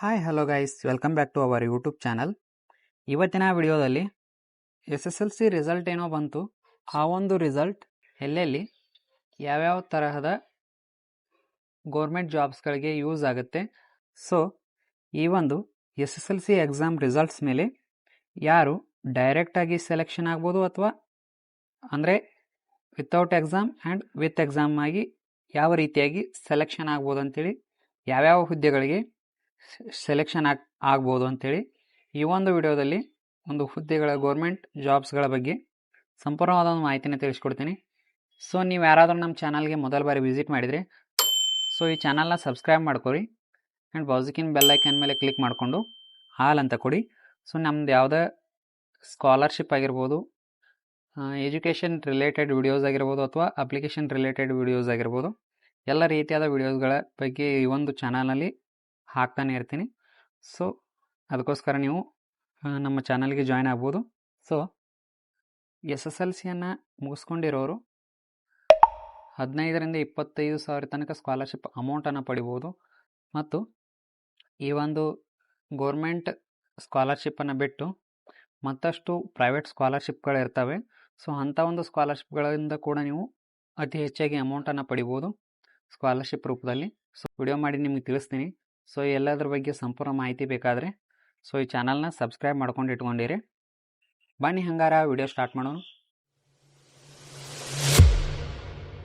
Hi hello guys welcome back to our YouTube channel ಇವತ್ತಿನ ವಿಡಿಯೋದಲ್ಲಿ S S L C result ಏನೋ ಬಂತು. ಆ ಒಂದು ರಿಸಲ್ಟ್ ಎಲ್ಲೆಲ್ಲಿ ಯಾವ್ಯಾವ ತರಹದ ಗೌರ್ಮೆಂಟ್ ಜಾಬ್ಸ್ಗಳಿಗೆ ಯೂಸ್ ಆಗುತ್ತೆ. ಸೊ ಈ ಒಂದು S S L C exam results ಮೇಲೆ ಯಾರು ಡೈರೆಕ್ಟಾಗಿ ಸೆಲೆಕ್ಷನ್ ಆಗ್ಬೋದು ಅಥವಾ ಅಂದರೆ without exam and with exam ಆಗಿ ಯಾವ ರೀತಿಯಾಗಿ ಸೆಲೆಕ್ಷನ್ ಆಗ್ಬೋದು ಅಂತೇಳಿ ಯಾವ್ಯಾವ ಹುದ್ದೆಗಳಿಗೆ ಸೆಲೆಕ್ಷನ್ ಆಗ್, ಆಗ್ಬೋದು ಅಂಥೇಳಿ ಈ ಒಂದು ವಿಡಿಯೋದಲ್ಲಿ ಒಂದು ಹುದ್ದೆಗಳ ಗೌರ್ಮೆಂಟ್ ಜಾಬ್ಸ್ಗಳ ಬಗ್ಗೆ ಸಂಪೂರ್ಣವಾದ ಒಂದು ಮಾಹಿತಿನ ತಿಳಿಸ್ಕೊಡ್ತೀನಿ. ಸೊ ನೀವು ಯಾರಾದರೂ ನಮ್ಮ ಚಾನಲ್ಗೆ ಮೊದಲ ಬಾರಿ ವಿಸಿಟ್ ಮಾಡಿದರೆ ಸೊ ಈ ಚಾನಲ್ನ ಸಬ್ಸ್ಕ್ರೈಬ್ ಮಾಡ್ಕೊರಿ ಆ್ಯಂಡ್ ಬಾಜಿಕಿನ ಬೆಲ್ ಐಕನ್ ಮೇಲೆ ಕ್ಲಿಕ್ ಮಾಡಿಕೊಂಡು ಹಾಲ್ ಅಂತ ಕೊಡಿ. ಸೊ ನಮ್ದು ಯಾವುದೇ ಸ್ಕಾಲರ್ಶಿಪ್ ಆಗಿರ್ಬೋದು ಎಜುಕೇಷನ್ ರಿಲೇಟೆಡ್ ವಿಡಿಯೋಸ್ ಆಗಿರ್ಬೋದು ಅಥವಾ ಅಪ್ಲಿಕೇಶನ್ ರಿಲೇಟೆಡ್ ವಿಡಿಯೋಸ್ ಆಗಿರ್ಬೋದು, ಎಲ್ಲ ರೀತಿಯಾದ ವಿಡಿಯೋಸ್ಗಳ ಬಗ್ಗೆ ಈ ಒಂದು ಚಾನಲ್ನಲ್ಲಿ ಹಾಕ್ತಾನೆ ಇರ್ತೀನಿ. ಸೊ ಅದಕ್ಕೋಸ್ಕರ ನೀವು ನಮ್ಮ ಚಾನಲ್ಗೆ ಜಾಯ್ನ್ ಆಗ್ಬೋದು. ಸೊ ಎಸ್ ಎಸ್ ಎಲ್ ಸಿಯನ್ನು ಮುಗಿಸ್ಕೊಂಡಿರೋರು, ಹದಿನೈದರಿಂದ ಇಪ್ಪತ್ತೈದು ಸಾವಿರ ತನಕ ಸ್ಕಾಲರ್ಶಿಪ್ ಅಮೌಂಟನ್ನು ಪಡಿಬೋದು. ಮತ್ತು ಈ ಒಂದು ಗೋರ್ಮೆಂಟ್ ಸ್ಕಾಲರ್ಶಿಪ್ಪನ್ನು ಬಿಟ್ಟು ಮತ್ತಷ್ಟು ಪ್ರೈವೇಟ್ ಸ್ಕಾಲರ್ಶಿಪ್ಗಳು ಇರ್ತವೆ. ಸೊ ಅಂಥ ಒಂದು ಸ್ಕಾಲರ್ಶಿಪ್ಗಳಿಂದ ಕೂಡ ನೀವು ಅತಿ ಹೆಚ್ಚಾಗಿ ಅಮೌಂಟನ್ನು ಪಡಿಬೋದು ಸ್ಕಾಲರ್ಶಿಪ್ ರೂಪದಲ್ಲಿ. ಸೊ ವಿಡಿಯೋ ಮಾಡಿ ನಿಮಗೆ ತಿಳಿಸ್ತೀನಿ. ಸೊ, ಎಲ್ಲದ್ರ ಬಗ್ಗೆ ಸಂಪೂರ್ಣ ಮಾಹಿತಿ ಬೇಕಾದರೆ, ಸೊ, ಈ ಚಾನಲ್ನ ಸಬ್ಸ್ಕ್ರೈಬ್ ಮಾಡ್ಕೊಂಡು ಇಟ್ಕೊಂಡಿರಿ. ಬನ್ನಿ ಹಂಗಾರ ವಿಡಿಯೋ ಸ್ಟಾರ್ಟ್ ಮಾಡೋಣ.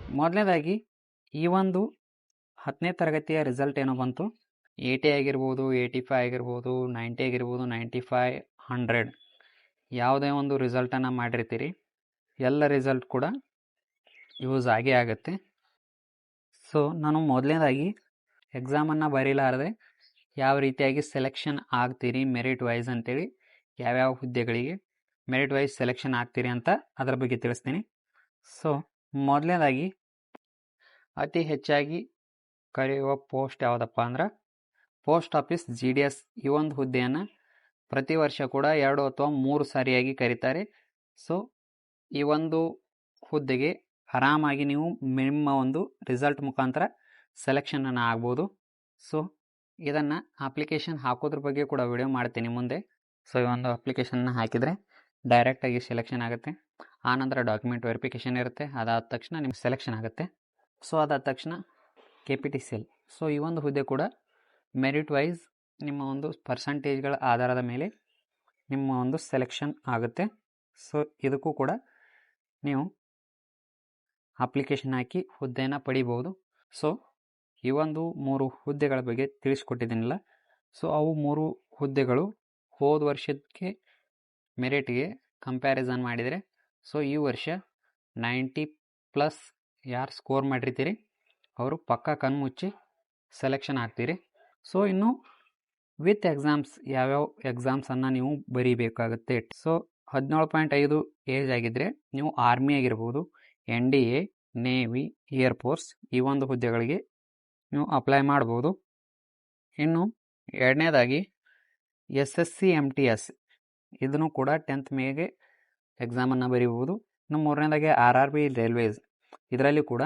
ಮೊದಲನೇದಾಗಿ, ಈ ಒಂದು ಹತ್ತನೇ ತರಗತಿಯ ರಿಸಲ್ಟ್ ಏನೋ ಬಂತು. ಏಯ್ಟಿ ಆಗಿರ್ಬೋದು, ಏಯ್ಟಿ ಫೈವ್ ಆಗಿರ್ಬೋದು, ನೈಂಟಿ ಆಗಿರ್ಬೋದು, ನೈಂಟಿ ಫೈ ಹಂಡ್ರೆಡ್ ಯಾವುದೇ ಒಂದು ರಿಸಲ್ಟನ್ನು ಮಾಡಿರ್ತೀರಿ. ಎಲ್ಲ ರಿಸಲ್ಟ್ ಕೂಡ ಯೂಸ್ ಆಗೇ ಆಗುತ್ತೆ. ಸೊ, ನಾನು ಮೊದಲನೇದಾಗಿ ಎಕ್ಸಾಮನ್ನು ಬರೀಲಾರದೆ ಯಾವ ರೀತಿಯಾಗಿ ಸೆಲೆಕ್ಷನ್ ಆಗ್ತೀರಿ ಮೆರಿಟ್ ವೈಸ್ ಅಂತೇಳಿ, ಯಾವ್ಯಾವ ಹುದ್ದೆಗಳಿಗೆ ಮೆರಿಟ್ ವೈಸ್ ಸೆಲೆಕ್ಷನ್ ಆಗ್ತೀರಿ ಅಂತ ಅದರ ಬಗ್ಗೆ ತಿಳಿಸ್ತೀನಿ. ಸೊ ಮೊದಲನೇದಾಗಿ ಅತಿ ಹೆಚ್ಚಾಗಿ ಕರೆಯುವ ಪೋಸ್ಟ್ ಯಾವುದಪ್ಪ ಅಂದ್ರೆ post office G D S ಈ ಒಂದು ಹುದ್ದೆಯನ್ನು ಪ್ರತಿ ವರ್ಷ ಕೂಡ ಎರಡು ಅಥವಾ ಮೂರು ಸಾರಿಯಾಗಿ ಕರೀತಾರೆ. ಸೊ ಈ ಒಂದು ಹುದ್ದೆಗೆ ಆರಾಮಾಗಿ ನೀವು ನಿಮ್ಮ ಒಂದು ರಿಸಲ್ಟ್ ಮುಖಾಂತರ ಸೆಲೆಕ್ಷನನ್ನು ಆಗ್ಬೋದು. ಸೊ ಇದನ್ನು ಅಪ್ಲಿಕೇಶನ್ ಹಾಕೋದ್ರ ಬಗ್ಗೆ ಕೂಡ ವಿಡಿಯೋ ಮಾಡ್ತೀನಿ ಮುಂದೆ. ಸೊ ಈ ಒಂದು ಅಪ್ಲಿಕೇಶನ್ನ ಹಾಕಿದರೆ ಡೈರೆಕ್ಟಾಗಿ ಸೆಲೆಕ್ಷನ್ ಆಗುತ್ತೆ. ಆನಂತರ ಡಾಕ್ಯುಮೆಂಟ್ ವೆರಿಫಿಕೇಷನ್ ಇರುತ್ತೆ. ಅದಾದ ತಕ್ಷಣ ನಿಮ್ಗೆ ಸೆಲೆಕ್ಷನ್ ಆಗುತ್ತೆ. ಸೊ ಅದಾದ ತಕ್ಷಣ K P T C L so ಈ ಒಂದು ಹುದ್ದೆ ಕೂಡ ಮೆರಿಟ್ ವೈಸ್ ನಿಮ್ಮ ಒಂದು ಪರ್ಸಂಟೇಜ್ಗಳ ಆಧಾರದ ಮೇಲೆ ನಿಮ್ಮ ಒಂದು ಸೆಲೆಕ್ಷನ್ ಆಗುತ್ತೆ. ಸೊ ಇದಕ್ಕೂ ಕೂಡ ನೀವು ಅಪ್ಲಿಕೇಶನ್ ಹಾಕಿ ಹುದ್ದೆನ ಪಡಿಬೋದು. ಸೊ ಈ ಒಂದು ಮೂರು ಹುದ್ದೆಗಳ ಬಗ್ಗೆ ತಿಳಿಸ್ಕೊಟ್ಟಿದ್ದೀನಿಲ್ಲ. ಸೊ ಅವು ಮೂರು ಹುದ್ದೆಗಳು ಹೋದ ವರ್ಷಕ್ಕೆ ಮೆರಿಟ್ಗೆ ಕಂಪ್ಯಾರಿಸನ್ ಮಾಡಿದರೆ ಸೊ ಈ ವರ್ಷ ನೈಂಟಿ ಪ್ಲಸ್ ಯಾರು ಸ್ಕೋರ್ ಮಾಡಿರ್ತೀರಿ, ಅವರು ಪಕ್ಕ ಕಣ್ಮುಚ್ಚಿ ಸೆಲೆಕ್ಷನ್ ಆಗ್ತೀರಿ. ಸೊ ಇನ್ನು ವಿತ್ ಎಕ್ಸಾಮ್ಸ್ ಯಾವ್ಯಾವ ಎಕ್ಸಾಮ್ಸನ್ನು ನೀವು ಬರೀಬೇಕಾಗುತ್ತೆ. ಸೊ ಹದಿನೇಳು ಪಾಯಿಂಟ್ ಐದು ಏಜ್ ಆಗಿದ್ದರೆ ನೀವು ಆರ್ಮಿ ಆಗಿರ್ಬೋದು N D A navy air force ಈ ಒಂದು ಹುದ್ದೆಗಳಿಗೆ ನೀವು ಅಪ್ಲೈ ಮಾಡ್ಬೋದು. ಇನ್ನು ಎರಡನೇದಾಗಿ S S C M T S ಇದನ್ನು ಕೂಡ ಟೆಂತ್ ಮೇಗೆ ಎಕ್ಸಾಮನ್ನು ಬರೀಬೋದು. ಇನ್ನು ಮೂರನೇದಾಗಿ ಆರ್ ಆರ್ ಬಿ ರೈಲ್ವೇಸ್ ಇದರಲ್ಲಿ ಕೂಡ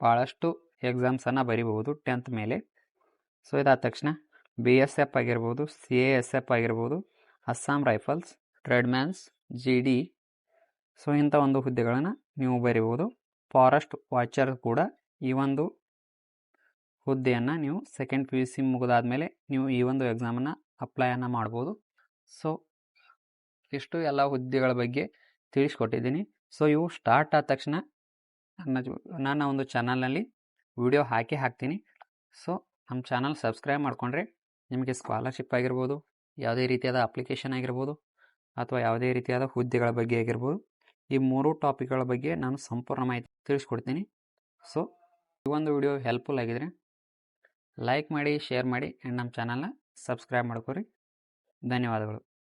ಭಾಳಷ್ಟು ಎಕ್ಸಾಮ್ಸನ್ನು ಬರಿಬೋದು ಟೆಂತ್ ಮೇಲೆ ಸೊ ಇದಾದ ತಕ್ಷಣ ಬಿ ಎಸ್ ಎಫ್ ಆಗಿರ್ಬೋದು ಸಿ ಎ ಎಸ್ ಎಫ್ ಆಗಿರ್ಬೋದು Assam rifles tradesmen G D so ಇಂಥ ಒಂದು ಹುದ್ದೆಗಳನ್ನು ನೀವು ಬರಿಬೋದು. ಫಾರೆಸ್ಟ್ ವಾಚರ್ ಕೂಡ ಈ ಒಂದು ಹುದ್ದೆಯನ್ನು ನೀವು ಸೆಕೆಂಡ್ ಪಿ ಯು ಸಿ ಮುಗಿದಾದ್ಮೇಲೆ ನೀವು ಈ ಒಂದು ಎಕ್ಸಾಮನ್ನು ಅಪ್ಲೈಯನ್ನು ಮಾಡ್ಬೋದು. ಸೊ ಇಷ್ಟು ಎಲ್ಲ ಹುದ್ದೆಗಳ ಬಗ್ಗೆ ತಿಳಿಸ್ಕೊಟ್ಟಿದ್ದೀನಿ. ಸೊ ಇವು ಸ್ಟಾರ್ಟ್ ಆದ ತಕ್ಷಣ ನನ್ನ ಒಂದು ಚಾನಲ್ನಲ್ಲಿ ವಿಡಿಯೋ ಹಾಕಿ ಹಾಕ್ತೀನಿ. ಸೊ ನಮ್ಮ ಚಾನಲ್ ಸಬ್ಸ್ಕ್ರೈಬ್ ಮಾಡಿಕೊಂಡ್ರೆ ನಿಮಗೆ ಸ್ಕಾಲರ್ಶಿಪ್ ಆಗಿರ್ಬೋದು, ಯಾವುದೇ ರೀತಿಯಾದ ಅಪ್ಲಿಕೇಶನ್ ಆಗಿರ್ಬೋದು, ಅಥವಾ ಯಾವುದೇ ರೀತಿಯಾದ ಹುದ್ದೆಗಳ ಬಗ್ಗೆ ಆಗಿರ್ಬೋದು, ಈ ಮೂರು ಟಾಪಿಕ್ಗಳ ಬಗ್ಗೆ ನಾನು ಸಂಪೂರ್ಣ ಮಾಹಿತಿ ತಿಳಿಸ್ಕೊಡ್ತೀನಿ. ಸೊ ಈ ಒಂದು ವಿಡಿಯೋ ಹೆಲ್ಪ್ಫುಲ್ ಆಗಿದ್ರೆ ಲೈಕ್ ಮಾಡಿ ಶೇರ್ ಮಾಡಿ ಆ್ಯಂಡ್ ನಮ್ಮ ಚಾನಲ್ನ ಸಬ್ಸ್ಕ್ರೈಬ್ ಮಾಡ್ಕೊರಿ. ಧನ್ಯವಾದಗಳು.